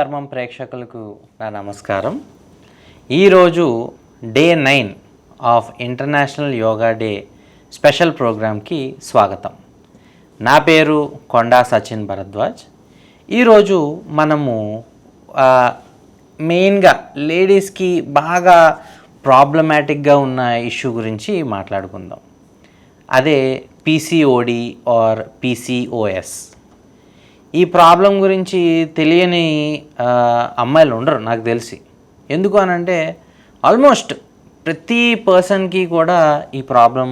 ధర్మం ప్రేక్షకులకు నా నమస్కారం. ఈరోజు day nine of international yoga day special ప్రోగ్రామ్కి స్వాగతం. నా పేరు కొండా సచిన్ భరద్వాజ్. ఈరోజు మనము మెయిన్గా లేడీస్కి బాగా ప్రాబ్లమాటిక్గా ఉన్న ఇష్యూ గురించి మాట్లాడుకుందాం. అదే పీసీఓడి ఆర్ పీసీఓఎస్. ఈ ప్రాబ్లం గురించి తెలియని అమ్మాయిలు ఉండరు నాకు తెలిసి. ఎందుకు అనంటే ఆల్మోస్ట్ ప్రతి పర్సన్కి కూడా ఈ ప్రాబ్లం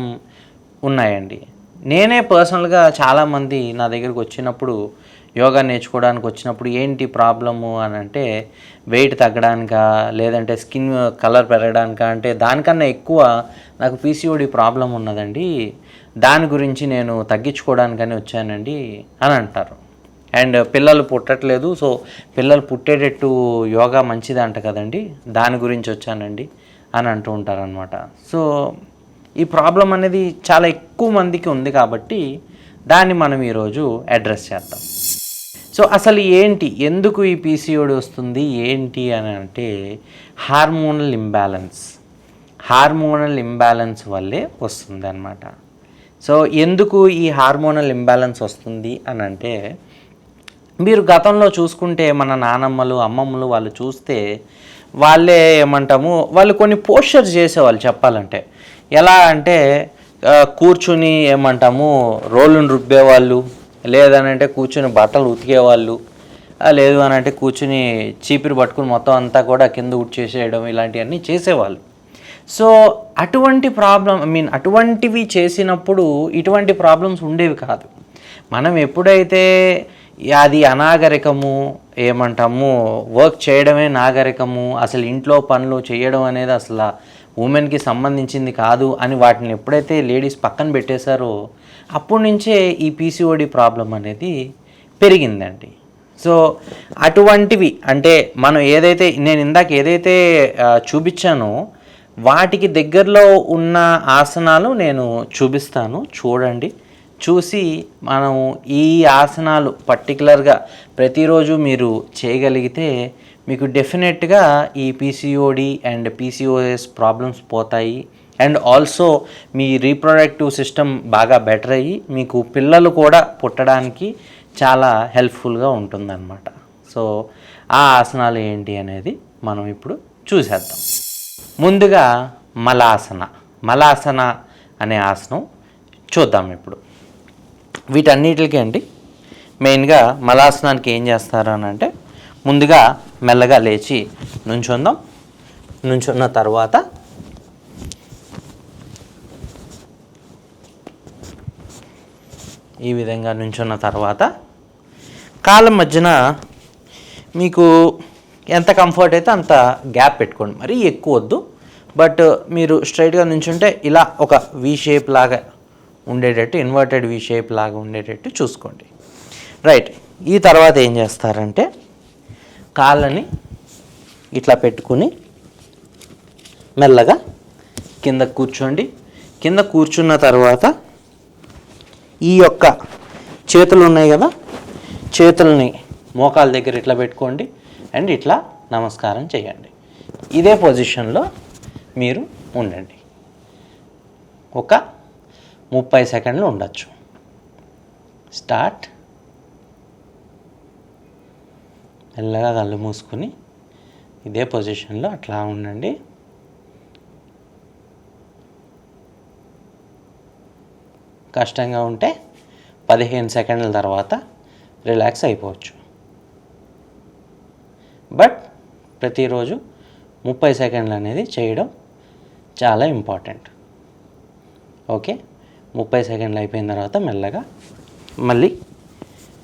ఉన్నాయండి. నేనే పర్సనల్గా చాలామంది నా దగ్గరికి వచ్చినప్పుడు యోగా నేర్చుకోవడానికి వచ్చినప్పుడు ఏంటి ప్రాబ్లము అని అంటే వెయిట్ తగ్గడానికా లేదంటే స్కిన్ కలర్ పెరగడానికా అంటే దానికన్నా ఎక్కువ నాకు పీసీఓడి ప్రాబ్లం ఉన్నదండి. దాని గురించి నేను తగ్గించుకోవడానికని వచ్చానండి అని అంటారు. అండ్ పిల్లలు పుట్టట్లేదు. సో పిల్లలు పుట్టేటట్టు యోగా మంచిది అంట కదండి. దాని గురించి వచ్చానండి అని అంటూ ఉంటారనమాట సో ఈ ప్రాబ్లం అనేది చాలా ఎక్కువ మందికి ఉంది కాబట్టి దాన్ని మనం ఈరోజు అడ్రస్ చేద్దాం. సో అసలు ఏంటి? ఎందుకు ఈ పీసీఓడి వస్తుంది? ఏంటి అని అంటే హార్మోనల్ ఇంబ్యాలెన్స్. హార్మోనల్ ఇంబ్యాలెన్స్ వల్లే వస్తుంది అనమాట సో ఎందుకు ఈ హార్మోనల్ ఇంబ్యాలెన్స్ వస్తుంది అని అంటే మీరు గతంలో చూసుకుంటే మన నానమ్మలు అమ్మమ్మలు వాళ్ళు చూస్తే వాళ్ళే ఏమంటాము వాళ్ళు కొన్ని పోస్చర్స్ చేసేవాళ్ళు చెప్పాలంటే. ఎలా అంటే కూర్చుని ఏమంటాము రోళ్ళను రుబ్బేవాళ్ళు లేదనంటే కూర్చుని బట్టలు ఉతికేవాళ్ళు లేదు అని అంటే కూర్చుని చీపిరి పట్టుకుని మొత్తం అంతా కూడా కింద ఉడ్చేసేయడం ఇలాంటివన్నీ చేసేవాళ్ళు. సో అటువంటి ప్రాబ్లం ఐ మీన్ అటువంటివి చేసినప్పుడు ఇటువంటి ప్రాబ్లమ్స్ ఉండేవి కాదు. మనం ఎప్పుడైతే అది అనాగరికము ఏమంటాము? వర్క్ చేయడమే నాగరికము. అసలు ఇంట్లో పనులు చేయడం అనేది అసలు ఉమెన్కి సంబంధించింది కాదు అని వాటిని ఎప్పుడైతే లేడీస్ పక్కన పెట్టేశారో అప్పటి నుంచే ఈ పీసీఓడి ప్రాబ్లం అనేది పెరిగిందండి. సో అటువంటివి అంటే మనం ఏదైతే నేను ఇందాక ఏదైతే చూపించానో వాటికి దగ్గరలో ఉన్న ఆసనాలు నేను చూపిస్తాను. చూడండి. చూసి మనం ఈ ఆసనాలు పర్టికులర్గా ప్రతిరోజు మీరు చేయగలిగితే మీకు డెఫినెట్గా ఈ పీసీఓడి అండ్ పీసీఓఎస్ ప్రాబ్లమ్స్ పోతాయి. అండ్ ఆల్సో మీ రీప్రొడక్టివ్ సిస్టమ్ బాగా బెటర్ అయ్యి మీకు పిల్లలు కూడా పుట్టడానికి చాలా హెల్ప్ఫుల్గా ఉంటుందన్నమాట. సో ఆ ఆసనాలు ఏంటి అనేది మనం ఇప్పుడు చూసేద్దాం. ముందుగా మలాసన. మలాసన అనే ఆసనం చూద్దాం ఇప్పుడు. వీటన్నిటికి అండి మెయిన్గా మలాసనానికి ఏం చేస్తారు అని అంటే ముందుగా మెల్లగా లేచి నుంచుందాం. నుంచున్న తర్వాత ఈ విధంగా నుంచున్న తర్వాత కాలం మధ్యన మీకు ఎంత కంఫర్ట్ అయితే అంత గ్యాప్ పెట్టుకోండి. మరీ ఎక్కువ వద్దు. బట్ మీరు స్ట్రైట్గా నుంచుంటే ఇలా ఒక వి షేప్ లాగా ఉండేటట్టు ఇన్వర్టెడ్ వి షేప్ లాగా ఉండేటట్టు చూసుకోండి. రైట్ ఈ తర్వాత ఏం చేస్తారంటే కాళ్ళని ఇట్లా పెట్టుకుని మెల్లగా కింద కూర్చోండి. కింద కూర్చున్న తర్వాత ఈ యొక్క చేతులు ఉన్నాయి కదా చేతుల్ని మోకాల దగ్గర ఇట్లా పెట్టుకోండి అండ్ ఇట్లా నమస్కారం చేయండి. ఇదే పొజిషన్లో మీరు ఉండండి. ఒక ముప్పై సెకండ్లు ఉండొచ్చు. స్టార్ట్. మెల్లగా కళ్ళు మూసుకొని ఇదే పొజిషన్లో అట్లా ఉండండి. కష్టంగా ఉంటే పదిహేను సెకండ్ల తర్వాత రిలాక్స్ అయిపోవచ్చు. బట్ ప్రతిరోజు ముప్పై సెకండ్లు అనేది చేయడం చాలా ఇంపార్టెంట్. ఓకే? ముప్పై సెకండ్లు అయిపోయిన తర్వాత మెల్లగా మళ్ళీ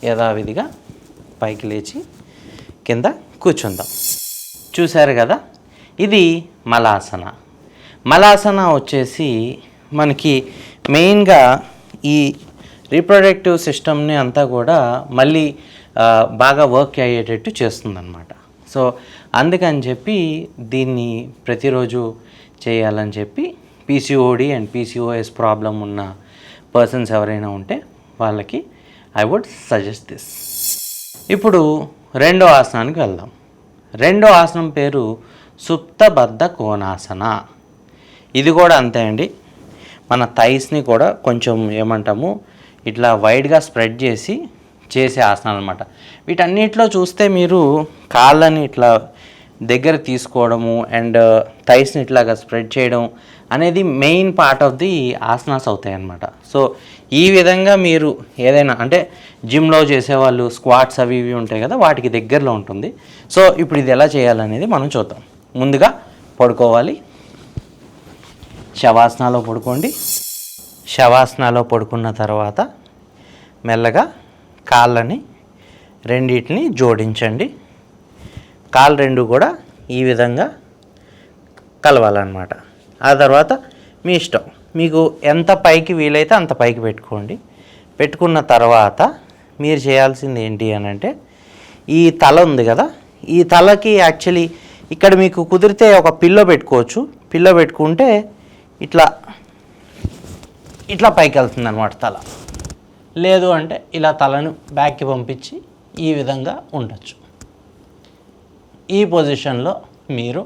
యథావిధిగా పైకి లేచి కింద కూర్చుందాం. చూశారు కదా? ఇది మలాసన. మలాసన వచ్చేసి మనకి మెయిన్గా ఈ రీప్రొడక్టివ్ సిస్టమ్ని అంతా కూడా మళ్ళీ బాగా వర్క్ అయ్యేటట్టు చేస్తుందన్నమాట. సో అందుకని చెప్పి దీన్ని ప్రతిరోజు చేయాలని చెప్పి పీసీఓడి అండ్ పీసీఓఎస్ ప్రాబ్లం ఉన్న పర్సన్స్ ఎవరైనా ఉంటే వాళ్ళకి ఐ వుడ్ సజెస్ట్ దిస్ ఇప్పుడు రెండో ఆసనానికి వెళ్దాం. రెండో ఆసనం పేరు సుప్తబద్ధ కోణాసన. ఇది కూడా అంతే అండి. మన థైస్ని కూడా కొంచెం ఏమంటాము ఇట్లా వైడ్గా స్ప్రెడ్ చేసి చేసే ఆసనాలు అనమాట వీటన్నిటిలో చూస్తే మీరు కాళ్ళని ఇట్లా దగ్గర తీసుకోవడము అండ్ uh, థైస్ని ఇట్లాగా స్ప్రెడ్ చేయడం అనేది main part of the asanas అవుతాయి అన్నమాట సో ఈ విధంగా మీరు ఏదైనా అంటే జిమ్లో చేసేవాళ్ళు స్క్వాట్స్ అవి ఇవి ఉంటాయి కదా వాటికి దగ్గరలో ఉంటుంది. సో ఇప్పుడు ఇది ఎలా చేయాలనేది మనం చూద్దాం. ముందుగా పడుకోవాలి. శవాసనాలో పడుకోండి. శవాసనాలో పడుకున్న తర్వాత మెల్లగా కాళ్ళని రెండింటిని జోడించండి. కాలు రెండు కూడా ఈ విధంగా కలవాలన్నమాట. ఆ తర్వాత మీ ఇష్టం. మీకు ఎంత పైకి వీలైతే అంత పైకి పెట్టుకోండి. పెట్టుకున్న తర్వాత మీరు చేయాల్సింది ఏంటి అని అంటే ఈ తల ఉంది కదా ఈ తలకి యాక్చువల్లీ ఇక్కడ మీకు కుదిరితే ఒక పిల్లో పెట్టుకోవచ్చు. పిల్లో పెట్టుకుంటే ఇట్లా ఇట్లా పైకి వెళ్తుంది అనమాట తల. లేదు అంటే ఇలా తలను బ్యాక్కి పంపించి ఈ విధంగా ఉండొచ్చు. ఈ పొజిషన్లో మీరు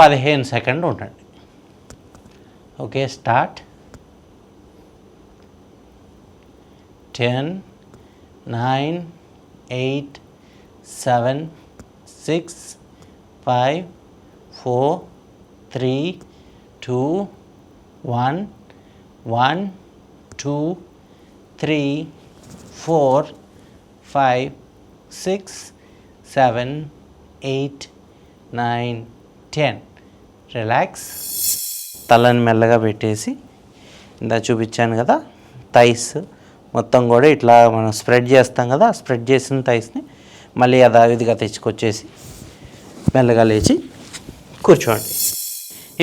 పదిహేను సెకండ్ ఉండండి. Okay start. Ten nine eight seven six five four three two one one two three four five six seven eight nine ten. Relax తలని మెల్లగా పెట్టేసి ఇందా చూపించాను కదా థైస్ మొత్తం కూడా ఇట్లా మనం స్ప్రెడ్ చేస్తాం కదా స్ప్రెడ్ చేసిన థైస్ని మళ్ళీ యథావిధిగా తెచ్చుకొచ్చేసి మెల్లగా లేచి కూర్చోండి.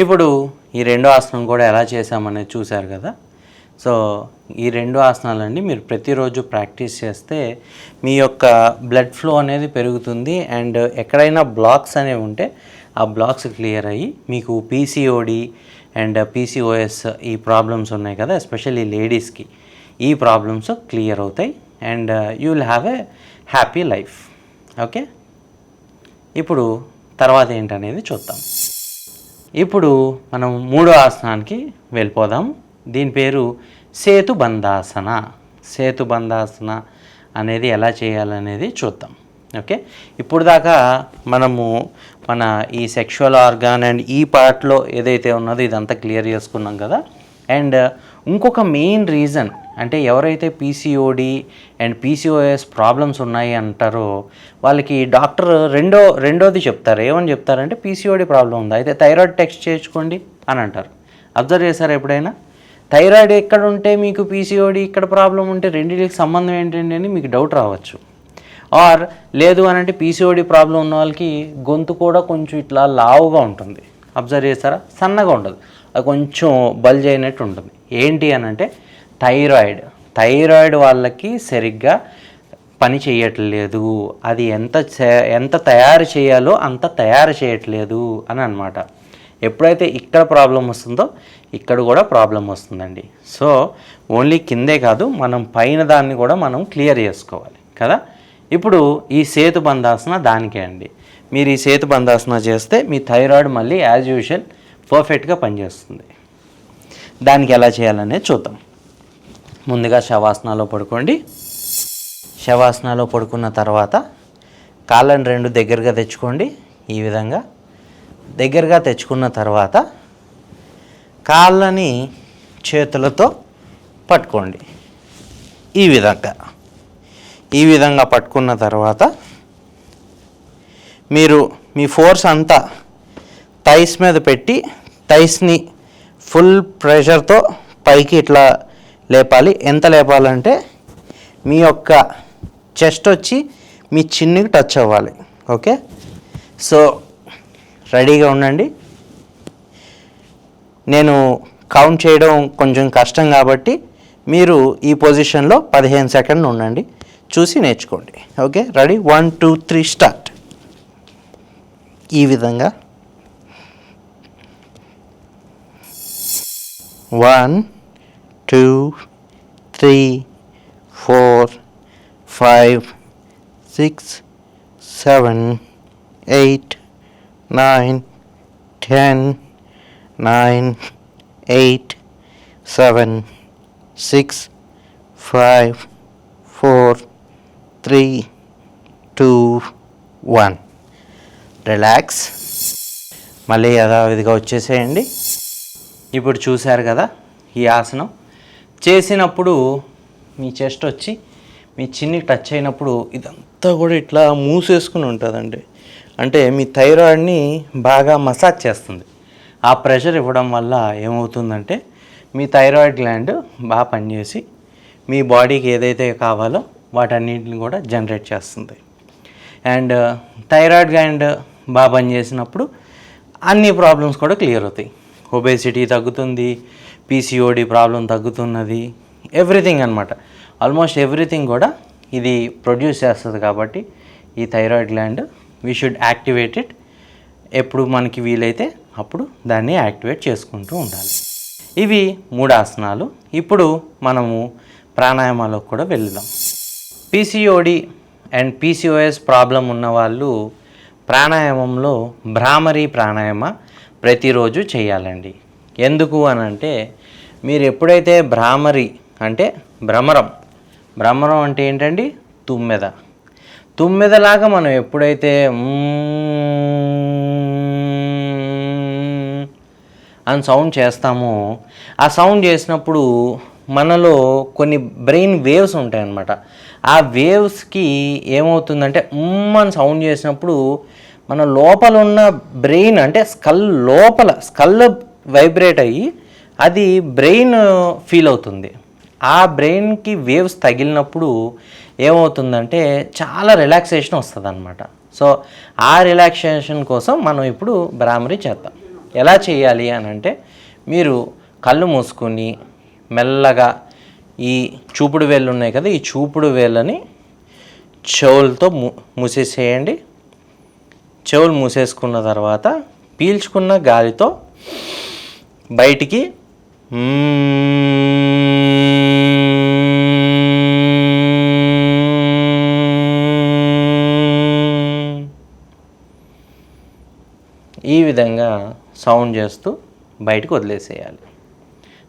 ఇప్పుడు ఈ రెండో ఆసనం కూడా ఎలా చేసామనేది చూశారు కదా సో ఈ రెండు ఆసనాలండి మీరు ప్రతిరోజు ప్రాక్టీస్ చేస్తే మీ యొక్క బ్లడ్ ఫ్లో అనేది పెరుగుతుంది అండ్ ఎక్కడైనా బ్లాక్స్ అనేవి ఉంటే ఆ బ్లాక్స్ క్లియర్ అయ్యి మీకు పీసీఓడి అండ్ పీసీఓఎస్ ఈ ప్రాబ్లమ్స్ ఉన్నాయి కదా ఎస్పెషల్లీ లేడీస్కి ఈ ప్రాబ్లమ్స్ క్లియర్ అవుతాయి and you will have a happy life. Okay? ఇప్పుడు తర్వాత ఏంటనేది చూద్దాం. ఇప్పుడు మనం మూడో ఆసనానికి వెళ్ళిపోదాం. దీని పేరు సేతుబంధాసన సేతుబంధాసన అనేది ఎలా చేయాలనేది చూద్దాం. ఓకే? ఇప్పుడు దాకా మనము మన ఈ సెక్షువల్ ఆర్గాన్ అండ్ ఈ పార్ట్లో ఏదైతే ఉన్నదో ఇదంతా క్లియర్ చేసుకున్నాం కదా. అండ్ ఇంకొక మెయిన్ రీజన్ అంటే ఎవరైతే పీసీఓడి అండ్ పీసీఓఎస్ ప్రాబ్లమ్స్ ఉన్నాయి అంటారో వాళ్ళకి డాక్టర్ రెండో రెండోది చెప్తారు. ఏమని చెప్తారంటే పీసీఓడి ప్రాబ్లం ఉందా. అయితే థైరాయిడ్ టెస్ట్ చేయించుకోండి అని అంటారు. అబ్జర్వ్ చేశారా ఎప్పుడైనా? థైరాయిడ్ ఎక్కడ ఉంటే మీకు పీసీఓడి ఇక్కడ ప్రాబ్లం ఉంటే రెండింటికి సంబంధం ఏంటండి అని మీకు డౌట్ రావచ్చు. ఆర్ లేదు అని అంటే పీసీఓడి ప్రాబ్లం ఉన్న వాళ్ళకి గొంతు కూడా కొంచెం ఇట్లా లావుగా ఉంటుంది. అబ్జర్వ్ చేస్తారా? సన్నగా ఉండదు. అది కొంచెం బల్జ్ అయినట్టు ఉంటుంది. ఏంటి అని అంటే థైరాయిడ్. థైరాయిడ్ వాళ్ళకి సరిగ్గా పని చేయట్లేదు. అది ఎంత చే- ఎంత తయారు చేయాలో అంత తయారు చేయట్లేదు అని అనమాట ఎప్పుడైతే ఇక్కడ ప్రాబ్లం వస్తుందో ఇక్కడ కూడా ప్రాబ్లం వస్తుందండి. సో ఓన్లీ కిందే కాదు మనం పైన దాన్ని కూడా మనం క్లియర్ చేసుకోవాలి కదా? ఇప్పుడు ఈ సేతు బంధాసన దానికే అండి. మీరు ఈ సేతు బంధాసన చేస్తే మీ థైరాయిడ్ మళ్ళీ యాజ్ యూజువల్ పర్ఫెక్ట్గా పనిచేస్తుంది. దానికి ఎలా చేయాలనేది చూద్దాం. ముందుగా శవాసనాలో పడుకోండి. శవాసనాలో పడుకున్న తర్వాత కాళ్ళని రెండు దగ్గరగా తెచ్చుకోండి. ఈ విధంగా దగ్గరగా తెచ్చుకున్న తర్వాత కాళ్ళని చేతులతో పట్టుకోండి. ఈ విధంగా. ఈ విధంగా పట్టుకున్న తర్వాత మీరు మీ ఫోర్స్ అంతా థైస్ మీద పెట్టి థైస్ని ఫుల్ ప్రెషర్తో పైకి ఇట్లా లేపాలి. ఎంత లేపాలంటే మీ యొక్క చెస్ట్ వచ్చి మీ చిన్నికి టచ్ అవ్వాలి. ఓకే? సో రెడీగా ఉండండి. నేను కౌంట్ చేయడం కొంచెం కష్టం కాబట్టి మీరు ఈ పొజిషన్లో పదిహేను సెకండ్ ఉండండి. చూసి నేర్చుకోండి. Okay ready one two three start ఈ విధంగా. One two three four five six seven eight nine, ten, nine, eight, seven, six, five, four, three, two, one. Relax మళ్ళీ యథావిధిగా వచ్చేసేయండి. ఇప్పుడు చూశారు కదా ఈ ఆసనం. చేసినప్పుడు మీ చెస్ట్ వచ్చి మీ చిన్ని టచ్ అయినప్పుడు ఇదంతా కూడా ఇట్లా మూసేసుకుని ఉంటుందండి. అంటే మీ థైరాయిడ్ని బాగా మసాజ్ చేస్తుంది. ఆ ప్రెషర్ ఇవ్వడం వల్ల ఏమవుతుందంటే మీ థైరాయిడ్ గ్లాండ్ బాగా పనిచేసి మీ బాడీకి ఏదైతే కావాలో వాటన్నిటిని కూడా జనరేట్ చేస్తుంది. అండ్ థైరాయిడ్ గ్లాండ్ బాగా పనిచేసినప్పుడు అన్ని ప్రాబ్లమ్స్ కూడా క్లియర్ అవుతాయి. ఒబేసిటీ తగ్గుతుంది పీసీఓడి ప్రాబ్లం తగ్గుతున్నది ఎవ్రీథింగ్ అనమాట ఆల్మోస్ట్ ఎవ్రీథింగ్ కూడా ఇది ప్రొడ్యూస్ చేస్తుంది కాబట్టి ఈ thyroid gland we should activate it ఎప్పుడు మనకి వీలైతే అప్పుడు దాన్ని యాక్టివేట్ చేసుకుంటూ ఉండాలి. ఇవి మూడు ఆసనాలు. ఇప్పుడు మనము ప్రాణాయామాలకు కూడా వెళ్దాం పీసీఓడి అండ్ పీసీఓఎస్ ప్రాబ్లం ఉన్న వాళ్ళు ప్రాణాయామంలో భ్రామరీ ప్రాణాయామ ప్రతిరోజు చేయాలండి. ఎందుకు అని అంటే మీరు ఎప్పుడైతే భ్రామరి అంటే భ్రమరం భ్రమరం అంటే ఏంటండి? తుమ్మెద. తుమ్మెదలాగా మనం ఎప్పుడైతే అని సౌండ్ చేస్తామో ఆ సౌండ్ చేసినప్పుడు మనలో కొన్ని బ్రెయిన్ వేవ్స్ ఉంటాయి అన్నమాట ఆ వేవ్స్కి ఏమవుతుందంటే ఉమ్ అని సౌండ్ చేసినప్పుడు మన లోపల ఉన్న బ్రెయిన్ అంటే స్కల్ లోపల స్కల్ వైబ్రేట్ అయ్యి అది బ్రెయిన్ ఫీల్ అవుతుంది. ఆ బ్రెయిన్కి వేవ్స్ తగిలినప్పుడు ఏమవుతుందంటే చాలా రిలాక్సేషన్ వస్తుంది అనమాట సో ఆ రిలాక్సేషన్ కోసం మనం ఇప్పుడు బ్రామరీ చేద్దాం. ఎలా చేయాలి అని అంటే మీరు కళ్ళు మూసుకొని మెల్లగా ఈ చూపుడు వేళ్ళు ఉన్నాయి కదా ఈ చూపుడు వేళ్ళని చెవులతో మూసేసేయండి. చెవులు మూసేసుకున్న తర్వాత పీల్చుకున్న గాలితో బయటికి విధంగా సౌండ్ చేస్తూ బయటకు వదిలేసేయాలి.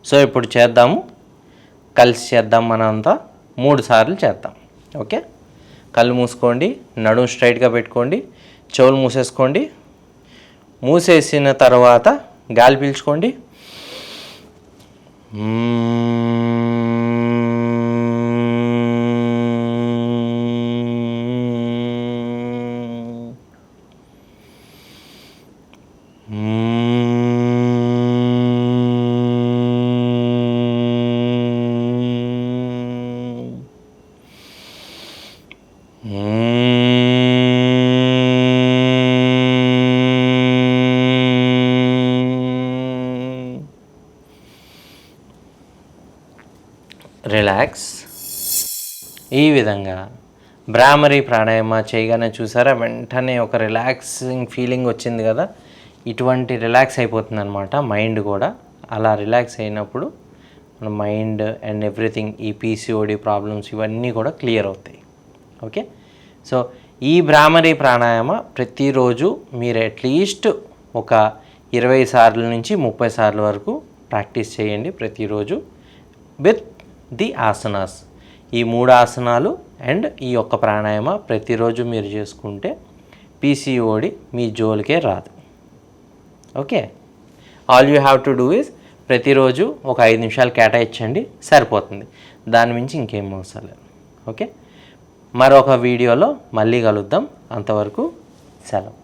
సో ఇప్పుడు చేద్దాము. కలిసి చేద్దాం మనంతా. మూడు సార్లు చేద్దాం. ఓకే? కళ్ళు మూసుకోండి నడుము స్ట్రైట్గా పెట్టుకోండి చెవులు మూసేసుకోండి. మూసేసిన తర్వాత గాలి పీల్చుకోండి. రిలాక్స్ ఈ విధంగా భ్రామరీ ప్రాణాయామ చేయగానే చూసారా? వెంటనే ఒక రిలాక్సింగ్ ఫీలింగ్ వచ్చింది కదా? ఇటువంటి రిలాక్స్ అయిపోతుంది అనమాట మైండ్ కూడా. అలా రిలాక్స్ అయినప్పుడు మన మైండ్ అండ్ ఎవ్రీథింగ్ ఈ పీసీఓడి ప్రాబ్లమ్స్ ఇవన్నీ కూడా క్లియర్ అవుతాయి. ఓకే సో ఈ భ్రామరీ ప్రాణాయామ ప్రతిరోజు మీరు అట్లీస్ట్ ఒక ఇరవై సార్లు నుంచి ముప్పై సార్ల వరకు ప్రాక్టీస్ చేయండి ప్రతిరోజు. With the asanas. ఈ మూడు ఆసనాలు అండ్ ఈ యొక్క ప్రాణాయామ ప్రతిరోజు మీరు చేసుకుంటే పీసీఓడి మీ జోలికే రాదు. Okay? All you have to do is ప్రతిరోజు ఒక ఐదు నిమిషాలు కేటాయించండి సరిపోతుంది. దాని మించి ఇంకేం అవసరం లేదు. ఓకే? మరొక వీడియోలో మళ్ళీ కలుద్దాం. అంతవరకు సెలవు.